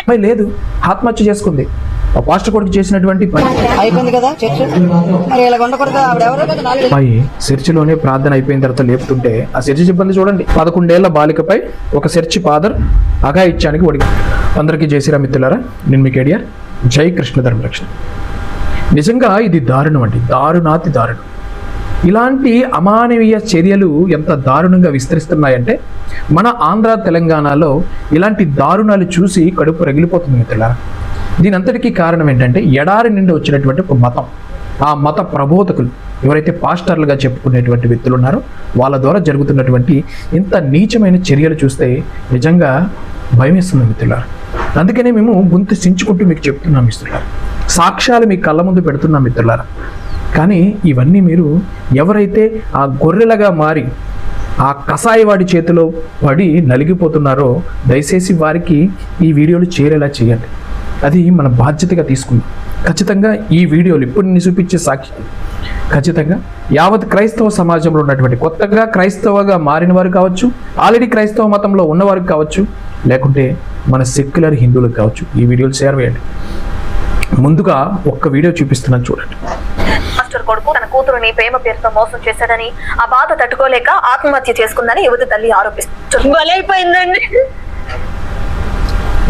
అమ్మాయి లేదు. ఆత్మహత్య చేసుకుంది. ఆ పాస్టర్ కొడుకు చేసినటువంటి పని. అయిపోయింది కదా చర్చ్? మరి ఇలా ఉండకూడదు? ఆవిడ ఎవరో కదా నాలుగు అమ్మాయి చర్చిలోనే ప్రార్థన అయిపోయిన తర్వాత లేపుతుంటే ఆ చర్చి సిబ్బంది చూడండి. పదకొండేళ్ళ బాలికపై ఒక చర్చి ఫాదర్ అఘాయిత్యానికి ఒడిగి అందరికీ జయశ్రీరామ్ మిత్రులారా నేను మీకు ఏడియా జై కృష్ణ ధర్మరక్షణ. నిజంగా ఇది దారుణం అండి. దారుణాతి దారుణం. ఇలాంటి అమానవీయ చర్యలు ఎంత దారుణంగా విస్తరిస్తున్నాయంటే మన ఆంధ్ర తెలంగాణలో ఇలాంటి దారుణాలు చూసి కడుపు రగిలిపోతుంది మిత్రులారా. దీని అంతటికీ కారణం ఏంటంటే ఎడారి నుండి వచ్చినటువంటి ఒక మతం. ఆ మత ప్రబోధకులు ఎవరైతే పాస్టర్లుగా చెప్పుకునేటువంటి వ్యక్తులు ఉన్నారో వాళ్ళ ద్వారా జరుగుతున్నటువంటి ఇంత నీచమైన చర్యలు చూస్తే నిజంగా భయమేస్తుంది మిత్రులారు. అందుకనే మేము గుంతు సించుకుంటూ మీకు చెప్తున్నాం మిత్రులారు. సాక్ష్యాలు మీ కళ్ళ ముందు పెడుతున్నాం మిత్రులారా. కానీ ఇవన్నీ మీరు ఎవరైతే ఆ గొర్రెలుగా మారి ఆ కసాయివాడి చేతిలో పడి నలిగిపోతున్నారో దయచేసి వారికి ఈ వీడియోలు చేరేలా చేయండి. అది మన బాధ్యతగా తీసుకుందాం. ఖచ్చితంగా ఈ వీడియోలు ఇప్పుడు నేను చూపించే సాక్షి. ఖచ్చితంగా యావత్ క్రైస్తవ సమాజంలో ఉన్నటువంటి కొత్తగా క్రైస్తవగా మారిన వారు కావచ్చు ఆల్రెడీ క్రైస్తవ మతంలో ఉన్నవారు కావచ్చు లేకుంటే మన సెక్యులర్ హిందువులకు కావచ్చు ఈ వీడియోలు షేర్ చేయండి. ముందుగా ఒక్క వీడియో చూపిస్తున్నాను చూడండి. మాస్టర్ కొడుకు తన కూతురుని ప్రేమ పేరుతో మోసం చేశాడని ఆ బాధ తట్టుకోలేక ఆత్మహత్య చేసుకుందని యువతి తల్లి ఆరోపిస్తుంది. బలైపోయిందండి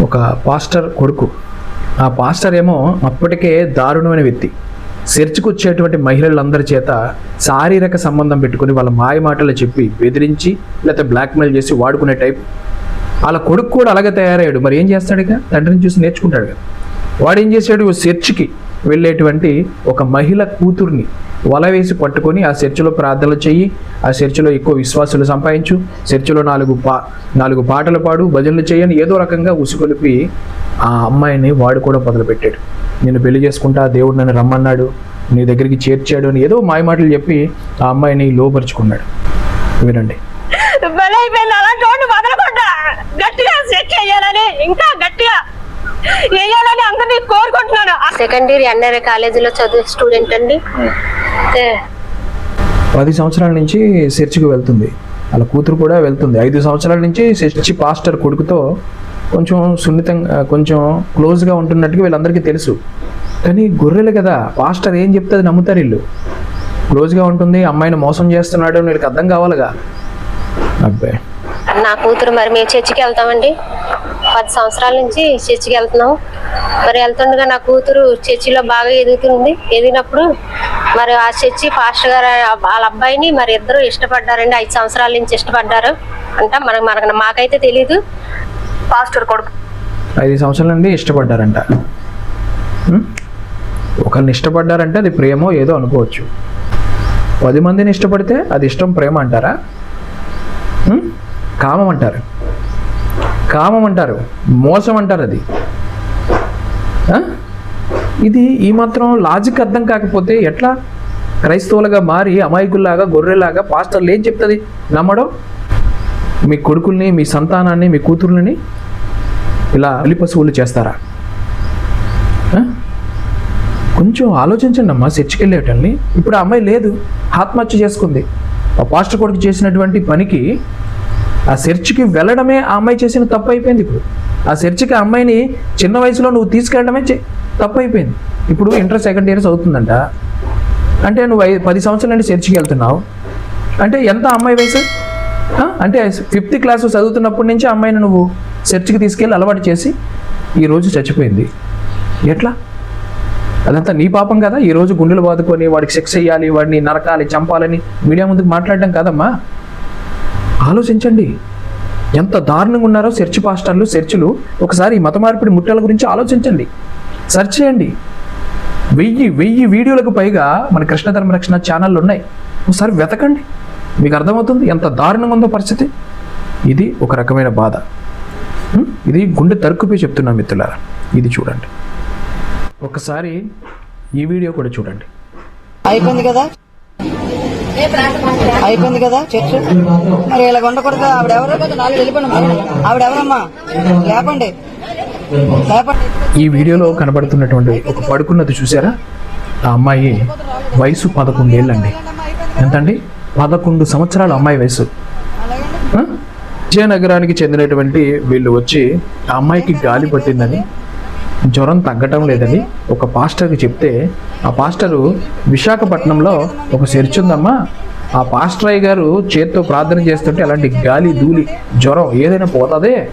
ఒక పాస్టర్ కొడుకు. ఆ పాస్టర్ ఏమో అప్పటికే దారుణమైన వ్యక్తి. చర్చికి వచ్చేటువంటి మహిళలందరి చేత శారీరక సంబంధం పెట్టుకుని వాళ్ళ మాయ మాటలు చెప్పి బెదిరించి లేకపోతే బ్లాక్మెయిల్ చేసి వాడుకునే టైప్ వాళ్ళ కొడుకు కూడా అలాగే తయారయ్యాడు. మరి ఏం చేస్తాడు ఇక? తండ్రిని చూసి నేర్చుకుంటాడు కదా. వాడు ఏం చేశాడు? చర్చికి వెళ్ళేటువంటి ఒక మహిళ కూతుర్ని వల వేసి పట్టుకొని ఆ చర్చిలో ప్రార్థనలు చెయ్యి ఆ చర్చిలో ఎక్కువ విశ్వాసులు సంపాదించు చర్చిలో నాలుగు పా నాలుగు పాటలు పాడు భజనలు చేయని ఏదో రకంగా ఉసుకొలిపి ఆ అమ్మాయిని వాడు కూడా మొదలుపెట్టాడు. నేను పెళ్ళి చేసుకుంటా దేవుడు నన్ను రమ్మన్నాడు నీ దగ్గరికి చేర్చాడు అని ఏదో మాయమాటలు చెప్పి ఆ అమ్మాయిని లోపరుచుకున్నాడు వినండి. గట్టిగా ఇంకా గట్టిగా వేయాలని అందరినీ కోరుకుంటున్నాను. సెకండ్ ఇయర్ ఎన్ఆర్ఏ కాలేజీలో చదివే స్టూడెంట్ అండి. పది సంవత్సరాల నుంచి చర్చికి వెళ్తుంది. వాళ్ళ కూతురు కూడా వెళ్తుంది. ఐదు సంవత్సరాల నుంచి చర్చి పాస్టర్ కొడుకుతో కొంచెం సున్నితంగా కొంచెం క్లోజ్గా ఉంటున్నట్టుగా వీళ్ళందరికీ తెలుసు. కానీ గొర్రెలు కదా పాస్టర్ ఏం చెప్తే అది నమ్ముతారు వీళ్ళు. క్లోజ్గా ఉంటుంది అమ్మాయిని మోసం చేస్తున్నాడు వీళ్ళకి అర్థం కావాలిగా. అబ్బాయి నా కూతురు మరి మేము చర్చికి వెళ్తామండి? పది సంవత్సరాల నుంచి చర్చికి వెళ్తున్నాం. మరి వెళ్తుండగా నా కూతురు చర్చిలో బాగా ఎదుగుతుంది. ఎదిగినప్పుడు మరి ఆ చర్చి పాస్టర్ గారు వాళ్ళ అబ్బాయిని మరి ఇద్దరు ఇష్టపడ్డారండి. ఐదు సంవత్సరాల నుంచి ఇష్టపడ్డారు అంట. మనకు మనకు మాకైతే తెలీదు. పాస్టర్ కొడుకు. ఐదు సంవత్సరాల నుండి ఇష్టపడ్డారంట. ఒకరిని ఇష్టపడ్డారంటే అది ప్రేమో ఏదో అనుకోవచ్చు. పది మందిని ఇష్టపడితే అది ఇష్టం ప్రేమ అంటారా? కామం అంటారు. కామం అంటారు మోసం అంటారు అది. ఇది ఈ మాత్రం లాజిక్ అర్థం కాకపోతే ఎట్లా? క్రైస్తవులుగా మారి అమాయకుల్లాగా గొర్రెలాగా పాస్టర్లు ఏం చెప్తుంది? నమ్మడం? మీ కొడుకుల్ని మీ సంతానాన్ని మీ కూతుర్లని ఇలా బలి పశువులు చేస్తారా? కొంచెం ఆలోచించండి అమ్మా చర్చికి వెళ్ళేటల్ని ఇప్పుడు ఆ అమ్మాయి లేదు ఆత్మహత్య చేసుకుంది. ఆ పాస్టర్ కొడుకు చేసినటువంటి పనికి ఆ చర్చికి వెళ్ళడమే ఆ అమ్మాయి చేసిన తప్పు అయిపోయింది ఇప్పుడు. ఆ చర్చికి ఆ అమ్మాయిని చిన్న వయసులో నువ్వు తీసుకెళ్ళడమే తప్పు అయిపోయింది ఇప్పుడు ఇంటర్ సెకండ్ ఇయర్స్ అవుతుందంట. అంటే నువ్వు పది సంవత్సరాల నుండి చర్చికి వెళ్తున్నావు. అంటే ఎంత అమ్మాయి వయసు? అంటే ఫిఫ్త్ క్లాస్ చదువుతున్నప్పటి నుంచి అమ్మాయిని నువ్వు చర్చికి తీసుకెళ్ళి అలవాటు చేసి ఈరోజు చచ్చిపోయింది. ఎట్లా? అదంతా నీ పాపం కదా. ఈరోజు గుండెలు బాదుకొని వాడికి శిక్ష చేయాలి వాడిని నరకాలి చంపాలని మీడియా ముందుకు మాట్లాడడం కాదమ్మా. ఆలోచించండి. ఎంత దారుణంగా ఉన్నారో చర్చ్ పాస్టర్లు చర్చిలు ఒకసారి ఈ మత మార్పిడి ముట్టల గురించి ఆలోచించండి. సెర్చ్ చేయండి. వెయ్యి వెయ్యి వీడియోలకు పైగా మన కృష్ణ ధర్మరక్షణ ఛానళ్ళు ఉన్నాయి. ఒకసారి వెతకండి. మీకు అర్థమవుతుంది ఎంత దారుణంగా ఉందో పరిస్థితి? ఇది ఒక రకమైన బాధ. ఇది గుండె తరుక్కుపోయి చెప్తున్నా మిత్రులారా. ఇది చూడండి. ఒకసారి ఈ వీడియో కూడా చూడండి. అయిపోయింది కదా? అయిపోయింది కదా చర్చ్? మరి ఇలా ఉండకూడదు? ఆవిడ ఎవరో కదా నాలుగు వెళ్ళిపోండి ఆవిడ ఎవరమ్మా? లేపండి. ఈ వీడియోలో కనబడుతున్నటువంటి ఒక పడుకున్నది చూసారా ఆ అమ్మాయి వయసు పదకొండేళ్ళండి ఎంతండి? పదకొండు సంవత్సరాల అమ్మాయి వయసు? విజయనగరానికి చెందినటువంటి వీళ్ళు వచ్చి ఆ అమ్మాయికి గాలి పట్టిందని జ్వరం తగ్గటం లేదని ఒక పాస్టర్కి చెప్తే ఆ పాస్టరు విశాఖపట్నంలో ఒక చర్చ్ ఉందమ్మా. ఆ పాస్టర్ గారు చేత్తో ప్రార్థన చేస్తుంటే అలాంటి గాలి ధూళి జ్వరం ఏదైనా పోతుందే?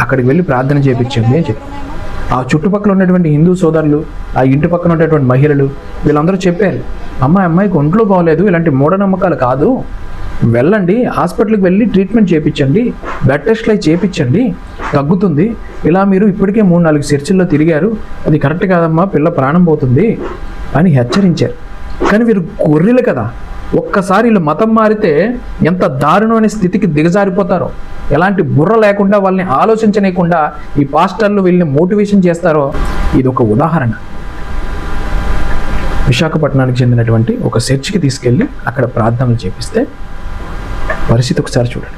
అక్కడికి వెళ్ళి ప్రార్థన చేయించండి అని చెప్పి. ఆ చుట్టుపక్కల ఉన్నటువంటి హిందూ సోదరులు ఆ ఇంటి పక్కన ఉన్నటువంటి మహిళలు వీళ్ళందరూ చెప్పారు అమ్మాయి అమ్మాయికి ఒంట్లో బాగోలేదు ఇలాంటి మూఢనమ్మకాలు కాదు. వెళ్ళండి హాస్పిటల్కి వెళ్ళి ట్రీట్మెంట్ చేయించండి బ్లడ్ టెస్ట్లు అవి చేయించండి తగ్గుతుంది. ఇలా మీరు ఇప్పటికే మూడు నాలుగు చర్చిల్లో తిరిగారు. అది కరెక్ట్ కాదమ్మా పిల్ల ప్రాణం పోతుంది అని హెచ్చరించారు. కానీ వీరు గొర్రెలు కదా. ఒక్కసారి వీళ్ళు మతం మారితే ఎంత దారుణమైన స్థితికి దిగజారిపోతారో. ఎలాంటి బుర్ర లేకుండా వాళ్ళని ఆలోచించనీయకుండా ఈ పాస్టర్లు వీళ్ళని మోటివేషన్ చేస్తారో ఇది ఒక ఉదాహరణ. విశాఖపట్నానికి చెందినటువంటి ఒక చర్చికి తీసుకెళ్ళి అక్కడ ప్రార్థనలు చేపిస్తే పరిస్థితి ఒకసారి చూడండి.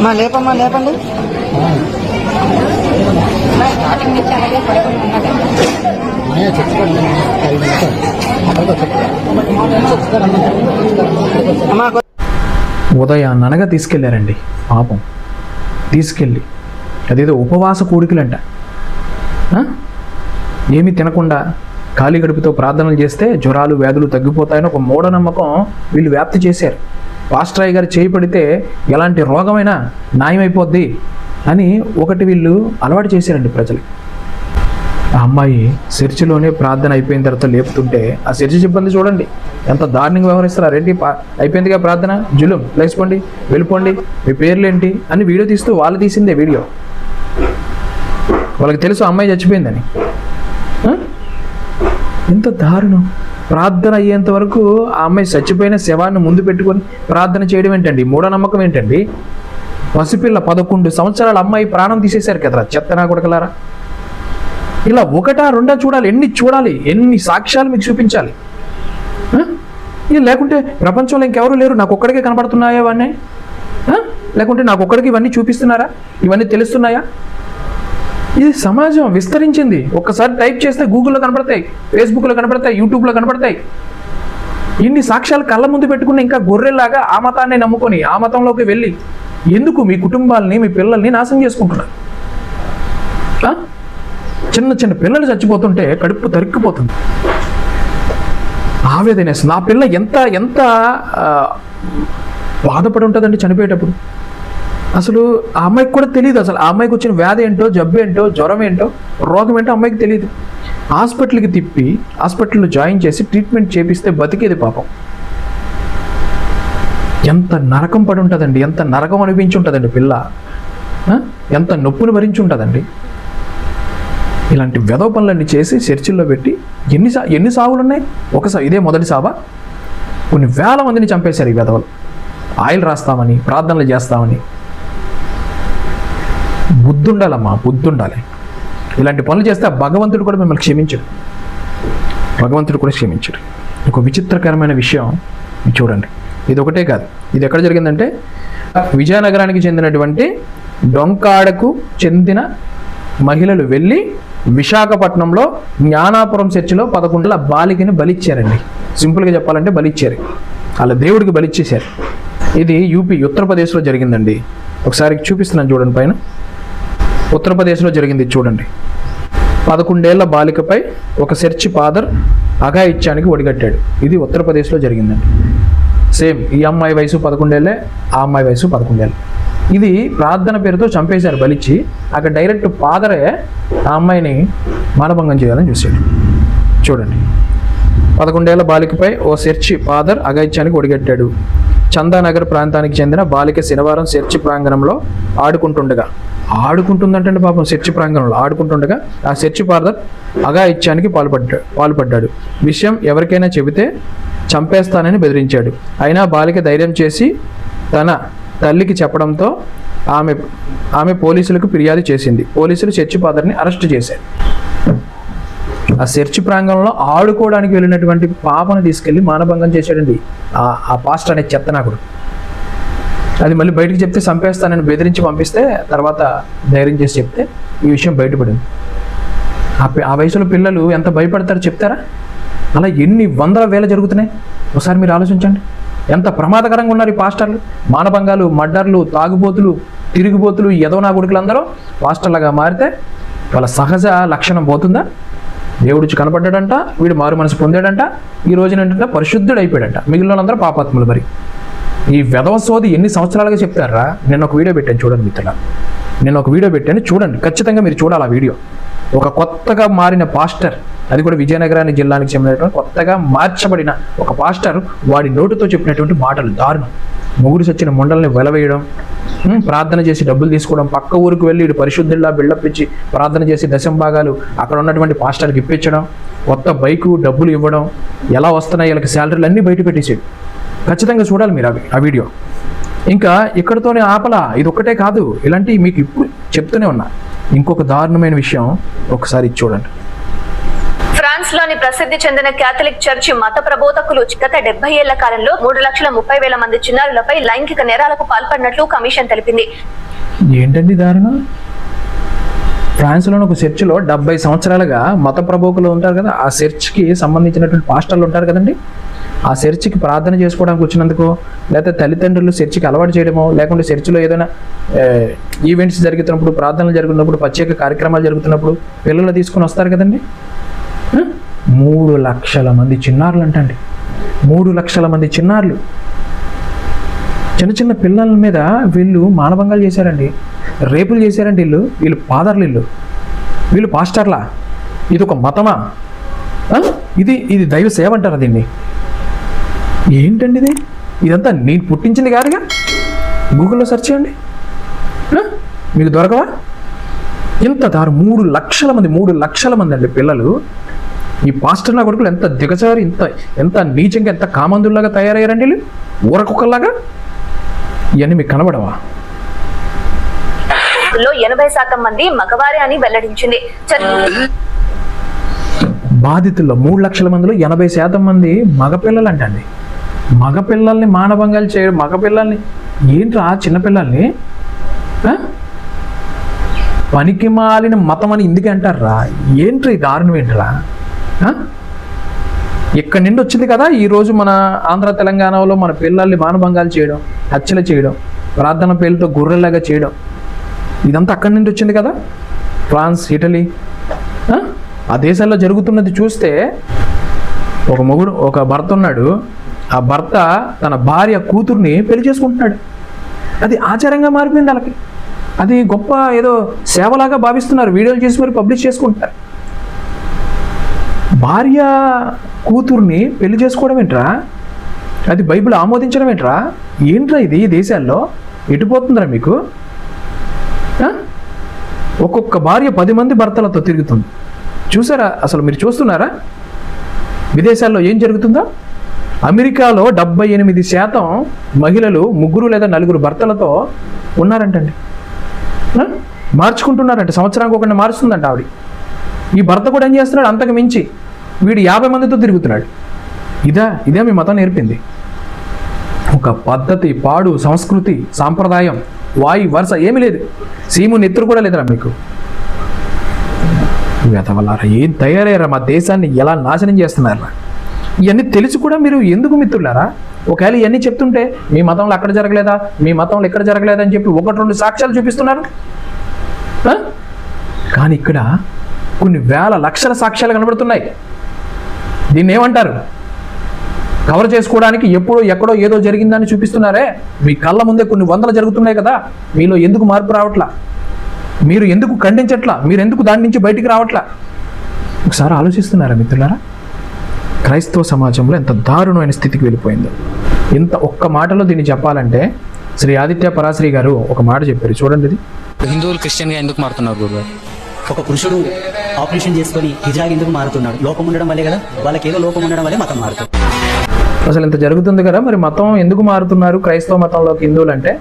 మా లేపమ్మా లేపండి. అమ్మా కొ- ఉదయాన్ని అనగా తీసుకెళ్ళారండి పాపం. తీసుకెళ్ళి అదేదో ఉపవాస కూడికలంట. ఆ? ఏమీ తినకుండా ఖాళీ గడుపుతో ప్రార్థనలు చేస్తే జ్వరాలు వ్యాధులు తగ్గిపోతాయని ఒక మూఢనమ్మకం వీళ్ళు వ్యాప్తి చేశారు. పాస్టరాయ్ గారు చేయి పడితే ఎలాంటి రోగమైనా న్యాయమైపోద్ది అని ఒకటి వీళ్ళు అలవాటు చేశారండి ప్రజలు. ఆ అమ్మాయి చర్చిలోనే ప్రార్థన అయిపోయిన తర్వాత లేపుతుంటే ఆ చర్చి సిబ్బంది చూడండి ఎంత దారుణంగా వ్యవహరిస్తారు ఏంటి అయిపోయిందిగా ప్రార్థన? జులుం లేచిపోండి వెళ్ళిపోండి మీ పేర్లు ఏంటి అని వీడియో తీస్తూ వాళ్ళు తీసిందే వీడియో. వాళ్ళకి తెలుసు ఆ అమ్మాయి చచ్చిపోయిందని. ఎంత దారుణం. ప్రార్థన అయ్యేంత వరకు ఆ అమ్మాయి చచ్చిపోయిన శవాన్ని ముందు పెట్టుకొని ప్రార్థన చేయడం ఏంటండి? మూఢనమ్మకం ఏంటండి? పసిపిల్ల పదకొండు సంవత్సరాల అమ్మాయి ప్రాణం తీసేశారు కదరా చెత్తనా కొడకలారా? ఇలా ఒకటా రెండా చూడాలి ఎన్ని చూడాలి ఎన్ని సాక్ష్యాలు మీకు చూపించాలి? ఇది లేకుంటే ప్రపంచంలో ఇంకెవరు లేరు నాకు ఒక్కడికే కనపడుతున్నాయా ఇవన్నీ లేకుంటే నాకు ఒక్కడికి ఇవన్నీ చూపిస్తున్నారా? ఇవన్నీ తెలుస్తున్నాయా? ఇది సమాజం విస్తరించింది. ఒక్కసారి టైప్ చేస్తే గూగుల్లో కనపడతాయి ఫేస్బుక్లో కనపడతాయి యూట్యూబ్లో కనపడతాయి. ఇన్ని సాక్ష్యాలు కళ్ళ ముందు పెట్టుకుని ఇంకా గొర్రెలాగా ఆ మతాన్ని నమ్ముకొని ఆ మతంలోకి వెళ్ళి ఎందుకు మీ కుటుంబాలని మీ పిల్లల్ని నాశనం చేసుకుంటున్నారు? చిన్న చిన్న పిల్లలు చచ్చిపోతుంటే కడుపు తరిక్కిపోతుంది. ఆవేదనేస్తుంది. నా పిల్ల ఎంత ఎంత బాధపడి ఉంటుందండి చనిపోయేటప్పుడు? అసలు ఆ అమ్మాయికి కూడా తెలియదు అసలు ఆ అమ్మాయికి వచ్చిన వ్యాధి ఏంటో జబ్బు ఏంటో జ్వరం ఏంటో రోగం ఏంటో అమ్మాయికి తెలియదు హాస్పిటల్కి తిప్పి హాస్పిటల్లో జాయిన్ చేసి ట్రీట్మెంట్ చేపిస్తే బతికేది పాపం. ఎంత నరకం పడి ఉంటుందండి. ఎంత నరకం అనిపించి ఉంటుందండి పిల్ల. ఎంత నొప్పుని భరించి ఉంటుందండి. ఇలాంటి వెధవ పనులన్నీ చేసి చర్చిల్లో పెట్టి ఎన్ని సా ఎన్ని సావులు ఉన్నాయి ఒకసారి ఇదే మొదటి సావా? కొన్ని వేల మందిని చంపేశారు ఈ వెధవలు. ఆయిల్ రాస్తామని ప్రార్థనలు చేస్తామని. బుద్ధి ఉండాలమ్మా బుద్ధి ఉండాలి ఇలాంటి పనులు చేస్తే భగవంతుడు కూడా మిమ్మల్ని క్షమించడు. భగవంతుడు కూడా క్షమించడు. ఒక విచిత్రకరమైన విషయం చూడండి. ఇది ఒకటే కాదు. ఇది ఎక్కడ జరిగిందంటే విజయనగరానికి చెందినటువంటి డొంకాడకు చెందిన మహిళలు వెళ్ళి విశాఖపట్నంలో జ్ఞానాపురం చర్చిలో పదకొండుల బాలికని బలిచ్చారండి. సింపుల్గా చెప్పాలంటే బలిచ్చారు. వాళ్ళ దేవుడికి బలిచ్చేశారు. ఇది యూపీ ఉత్తరప్రదేశ్లో జరిగిందండి. ఒకసారి చూపిస్తున్నాను చూడండి పైన. ఉత్తరప్రదేశ్లో జరిగింది చూడండి. పదకొండేళ్ళ బాలికపై ఒక చర్చి ఫాదర్ అఘాయిత్యానికి ఒడిగట్టాడు. ఇది ఉత్తరప్రదేశ్లో జరిగిందండి. సేమ్ ఈ అమ్మాయి వయసు పదకొండేళ్ళే ఆ అమ్మాయి వయసు పదకొండేళ్ళు ఇది ప్రార్థన పేరుతో చంపేశారు బలిచ్చి అక్కడ డైరెక్ట్ ఫాదరే ఆ అమ్మాయిని మానభంగం చేయాలని చూశాడు. చూడండి. పదకొండేళ్ళ బాలికపై ఓ చర్చి ఫాదర్ అఘాయిత్యానికి ఒడిగట్టాడు. చందానగర్ ప్రాంతానికి చెందిన బాలిక శనివారం చర్చి ప్రాంగణంలో ఆడుకుంటుండగా ఆడుకుంటుందంటే పాపం చర్చి ప్రాంగణంలో. ఆడుకుంటుండగా ఆ చర్చి ఫాదర్ అఘాయిత్యానికి పాల్పడ్డాడు పాల్పడ్డాడు. విషయం ఎవరికైనా చెబితే చంపేస్తానని బెదిరించాడు. అయినా బాలిక ధైర్యం చేసి తన తల్లికి చెప్పడంతో ఆమె ఆమె పోలీసులకు ఫిర్యాదు చేసింది. పోలీసులు చర్చి ఫాదర్ని అరెస్ట్ చేశారు. ఆ చర్చి ప్రాంగణంలో ఆడుకోవడానికి వెళ్ళినటువంటి పాపను తీసుకెళ్ళి మానభంగం చేశాడండి. ఆ ఆ పాస్టర్ అనే చెత్తనాకుడు అది మళ్ళీ బయటకు చెప్తే చంపేస్తానని బెదిరించి పంపిస్తే తర్వాత ధైర్యం చేసి చెప్తే ఈ విషయం బయటపడింది. ఆ వయసులో పిల్లలు ఎంత భయపడతారో చెప్తారా? అలా ఎన్ని వందల వేల జరుగుతున్నాయి? ఒకసారి మీరు ఆలోచించండి. ఎంత ప్రమాదకరంగా ఉన్నారు ఈ పాస్టర్లు? మానభంగాలు మడ్డర్లు తాగుబోతులు తిరిగిపోతులు యదవనా కొడుకులు పాస్టర్లుగా మారితే వాళ్ళ సహజ లక్షణం పోతుందా? దేవుడిచ్చి కనపడ్డాడంట వీడు మారు మనసు పొందాడంట ఈ రోజున ఏంటంటే పరిశుద్ధుడు అయిపోయాడంట. మిగిలిన వాళ్ళందరూ పాపాత్ములు మరి. ఈ వెధవ సోది ఎన్ని సంవత్సరాలుగా చెప్తారా? నేను ఒక వీడియో పెట్టాను చూడండి మిత్రుల నేను ఒక వీడియో పెట్టాను చూడండి. ఖచ్చితంగా మీరు చూడాలి ఆ వీడియో. ఒక కొత్తగా మారిన పాస్టర్ అది కూడా విజయనగరానికి జిల్లానికి చెందినటువంటి కొత్తగా మార్చబడిన ఒక పాస్టర్ వాడి నోటుతో చెప్పినటువంటి మాటలు దారుణం. మొగుడు సచ్చిన ముండల్ని వెలవేయడం ప్రార్థన చేసి డబ్బులు తీసుకోవడం పక్క ఊరికి వెళ్ళి ఇటు పరిశుద్ధుల్లా బిల్డప్ ఇచ్చి ప్రార్థన చేసి దశం భాగాలు అక్కడ ఉన్నటువంటి పాస్టర్కి ఇప్పించడం కొత్త బైకు డబ్బులు ఇవ్వడం ఎలా వస్తున్నాయి వీళ్ళకి శాలరీలు అన్నీ బయట పెట్టేసాడు. ఖచ్చితంగా చూడాలి మీరు అవి ఆ వీడియో. ఇంకా ఇక్కడతోనే ఆపలా. ఇది ఒక్కటే కాదు. ఇలాంటివి మీకు ఇప్పుడు చెప్తూనే ఉన్నా. ఇంకొక దారుణమైన విషయం ఒకసారి చూడండి. ఫ్రాన్స్లోని ప్రసిద్ధి చెందిన కేథలిక్ చర్చి మత ప్రబోధకులు గత డెబ్బై ఏళ్ళ కాలంలో మూడు లక్షల ముప్పై వేల మంది చిన్నారులపై లైంగిక నేరాలకు పాల్పడినట్లు కమిషన్ తెలిపింది. ఏంటండి దారుణం? ఫ్రాన్స్లోని ఒక చర్చిలో డెబ్బై సంవత్సరాలుగా మత ప్రబోకులు ఉంటారు కదా ఆ చర్చ్కి సంబంధించినటువంటి పాస్టర్లు ఉంటారు కదండి? ఆ చర్చికి ప్రార్థన చేసుకోవడానికి వచ్చినందుకు లేకపోతే తల్లిదండ్రులు చర్చికి అలవాటు చేయడమో లేకుంటే చర్చిలో ఏదైనా ఈవెంట్స్ జరుగుతున్నప్పుడు ప్రార్థనలు జరుగుతున్నప్పుడు ప్రత్యేక కార్యక్రమాలు జరుగుతున్నప్పుడు పిల్లలు తీసుకొని వస్తారు కదండి? మూడు లక్షల మంది చిన్నారులు అంటండి. మూడు లక్షల మంది చిన్నారులు. చిన్న చిన్న పిల్లల మీద వీళ్ళు మానభంగాలు చేశారండి. రేపులు చేశారండి వీళ్ళు. వీళ్ళు పాదర్లు వీళ్ళు. వీళ్ళు పాస్టర్లా? ఇది ఒక మతమా ఇది ఇది దైవ సేవ అంటారా దీన్ని? ఏంటండి ఇది? ఇదంతా నేను పుట్టించింది కాదుగా? గూగుల్లో సెర్చ్ చేయండి? మీకు దొరకవా? ఎంత దారు మూడు లక్షల మంది మూడు లక్షల మంది అండి పిల్లలు. ఈ పాస్టర్ నా కొడుకులు ఎంత దిగజారి ఇంత ఎంత నీచంగా ఎంత కామందుల్లాగా తయారయ్యారండి వీళ్ళు? ఊరకుక్కల్లాగా? ఇవన్నీ మీకు కనబడవా? లో ఎనభై శాతం మంది మగవారే అని వెల్లడించింది. బాధితుల్లో మూడు లక్షల మందిలో ఎనభై శాతం మంది మగపిల్లలు అంటండి మగపిల్లల్ని మానభంగాలు చేయడం మగపిల్లల్ని ఏంట్రా చిన్నపిల్లల్ని? పనికి మాలిన మతం అని ఎందుకు అంటారా? ఏంట్రా ఈ దారుణం ఏంట్రా? ఇక్కడి నుండి వచ్చింది కదా ఈరోజు మన ఆంధ్ర తెలంగాణలో మన పిల్లల్ని మానభంగాలు చేయడం హత్యలు చేయడం ప్రార్థన పేరుతో గొర్రెలాగా చేయడం. ఇదంతా అక్కడి నుండి వచ్చింది కదా? France Italy. ఆ? ఆ దేశాల్లో జరుగుతున్నది చూస్తే ఒక మొగుడు ఒక భర్త ఉన్నాడు. ఆ భర్త తన భార్య కూతుర్ని పెళ్ళి చేసుకుంటున్నాడు. అది ఆచారంగా మారిపోయింది వాళ్ళకి. అది గొప్ప ఏదో సేవలాగా భావిస్తున్నారు. వీడియోలు చేసి మరి పబ్లిష్ చేసుకుంటున్నారు. భార్య కూతుర్ని పెళ్ళి చేసుకోవడం ఏంట్రా? అది బైబిల్ ఆమోదించడం ఏంట్రా? ఏంట్రా ఇది ఈ దేశాల్లో? ఎటుపోతుందిరా మీకు? ఒక్కొక్క భార్య పది మంది భర్తలతో తిరుగుతుంది. చూసారా? అసలు మీరు చూస్తున్నారా? విదేశాల్లో ఏం జరుగుతుందో? అమెరికాలో డెబ్బై ఎనిమిది శాతం మహిళలు ముగ్గురు లేదా నలుగురు భర్తలతో ఉన్నారంటండి. మార్చుకుంటున్నారంట. సంవత్సరానికి ఒకరిని మారుస్తుందంట ఆవిడ. ఈ భర్త కూడా ఏం చేస్తున్నాడు? అంతకు మించి వీడు యాభై మందితో తిరుగుతున్నాడు. ఇదా ఇదే మీ మతం నేర్పింది. ఒక పద్ధతి పాడు సంస్కృతి సాంప్రదాయం వాయి వరుస ఏమీ లేదు. సీము నెత్తురు కూడా లేదురా మీకు. వెతవల్లారా ఏం తయారయ్యారా మా దేశాన్ని? ఎలా నాశనం చేస్తున్నారా? ఇవన్నీ తెలిసి కూడా మీరు ఎందుకు మిత్రులారా? ఒకవేళ ఇవన్నీ చెప్తుంటే మీ మతంలో అక్కడ జరగలేదా? మీ మతంలో ఇక్కడ జరగలేదా అని చెప్పి ఒకటి రెండు సాక్ష్యాలు చూపిస్తున్నారు? కానీ ఇక్కడ కొన్ని వేల లక్షల సాక్ష్యాలు కనబడుతున్నాయి. దీన్ని ఏమంటారు? కవర్ చేసుకోవడానికి ఎప్పుడో ఎక్కడో ఏదో జరిగిందని చూపిస్తున్నారే. మీ కళ్ళ ముందే కొన్ని వందలు జరుగుతున్నాయి కదా. మీలో ఎందుకు మార్పు రావట్లా? మీరు ఎందుకు ఖండించట్లా? మీరు ఎందుకు దాని నుంచి బయటికి రావట్లా? ఒకసారి ఆలోచిస్తున్నారా మిత్రులారా? క్రైస్తవ సమాజంలో ఎంత దారుణమైన స్థితికి వెళ్ళిపోయిందో. ఇంత ఒక్క మాటలో దీన్ని చెప్పాలంటే శ్రీ ఆదిత్య పరాశ్రీ గారు ఒక మాట చెప్పారు. చూడండి ఇది. హిందువులు క్రిస్టియన్గా ఎందుకు మారుతున్నారు గురుగారు? ఒక పురుషుడు ఆపరేషన్ చేసుకొని హిజాగ్ ఎందుకు మారుతున్నాడు? లోపం ఉండడం వల్లే కదా? వాళ్ళకి ఏదో లోపం ఉండడం వల్లే మతం మారుతుంది. అసలు ఇంత జరుగుతుంది కదా? మరి మతం ఎందుకు మారుతున్నారు క్రైస్తవ మతంలోకి హిందువులు అంటే?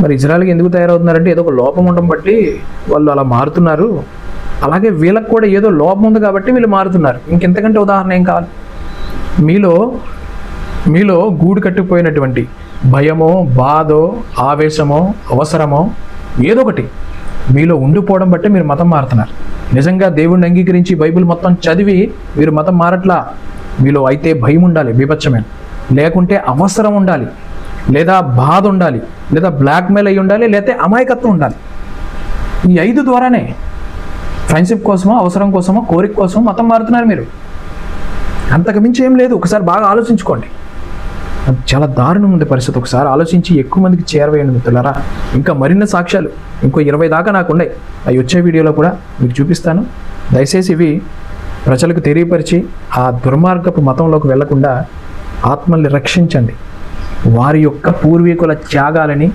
మరి ఇజ్రాయల్కి ఎందుకు తయారవుతున్నారంటే ఏదో ఒక లోపం ఉండడం బట్టి వాళ్ళు అలా మారుతున్నారు. అలాగే వీళ్ళకి కూడా ఏదో లోపం ఉంది కాబట్టి వీళ్ళు మారుతున్నారు. ఇంకెంతకంటే ఉదాహరణ ఏం కావాలి? మీలో మీలో గూడు కట్టిపోయినటువంటి భయమో బాధో ఆవేశమో అవసరమో ఏదో ఒకటి మీలో ఉండిపోవడం బట్టి మీరు మతం మారుతున్నారు. నిజంగా దేవుణ్ణి అంగీకరించి బైబిల్ మొత్తం చదివి మీరు మతం మారట్లా? మీలో అయితే భయం ఉండాలి బీభత్సమైన లేకుంటే అవసరం ఉండాలి లేదా బాధ ఉండాలి లేదా బ్లాక్మెయిల్ అయి ఉండాలి లేకపోతే అమాయకత్వం ఉండాలి. ఈ ఐదు ద్వారానే ఫ్రెండ్షిప్ కోసమో అవసరం కోసమో కోరిక కోసమో మతం మారుతున్నారు మీరు? అంతకు మించి ఏం లేదు. ఒకసారి బాగా ఆలోచించుకోండి. అది చాలా దారుణం ఉంది పరిస్థితి. ఒకసారి ఆలోచించి ఎక్కువ మందికి చేరవేయండి మిత్రులారా. ఇంకా మరిన్ని సాక్ష్యాలు ఇంకో ఇరవై దాకా నాకు ఉన్నాయి. అవి వచ్చే వీడియోలో కూడా మీకు చూపిస్తాను. దయచేసి ఇవి ప్రజలకు తెలియపరిచి ఆ దుర్మార్గపు మతంలోకి వెళ్ళకుండా ఆత్మల్ని రక్షించండి. వారి యొక్క పూర్వీకుల త్యాగాలని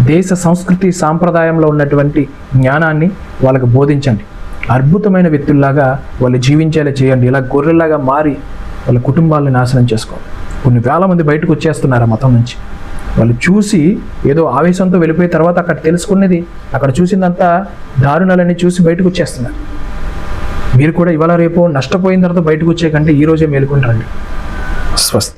దేశ సంస్కృతి సాంప్రదాయంలో ఉన్నటువంటి జ్ఞానాన్ని వాళ్ళకు బోధించండి. అద్భుతమైన వ్యక్తుల్లాగా వాళ్ళు జీవించేలా చేయండి. ఇలా గొర్రెల్లాగా మారి వాళ్ళ కుటుంబాలను నాశనం చేసుకోండి కొన్ని వేల మంది బయటకు వచ్చేస్తున్నారు ఆ మతం నుంచి. వాళ్ళు చూసి ఏదో ఆవేశంతో వెళ్ళిపోయిన తర్వాత అక్కడ తెలుసుకున్నది అక్కడ చూసిందంతా దారుణాలన్నీ చూసి బయటకు వచ్చేస్తున్నారు. మీరు కూడా ఇవాళ రేపు నష్టపోయిన తర్వాత బయటకు వచ్చే కంటే ఈ రోజే మేలుకుంటారండి. స్వస్తి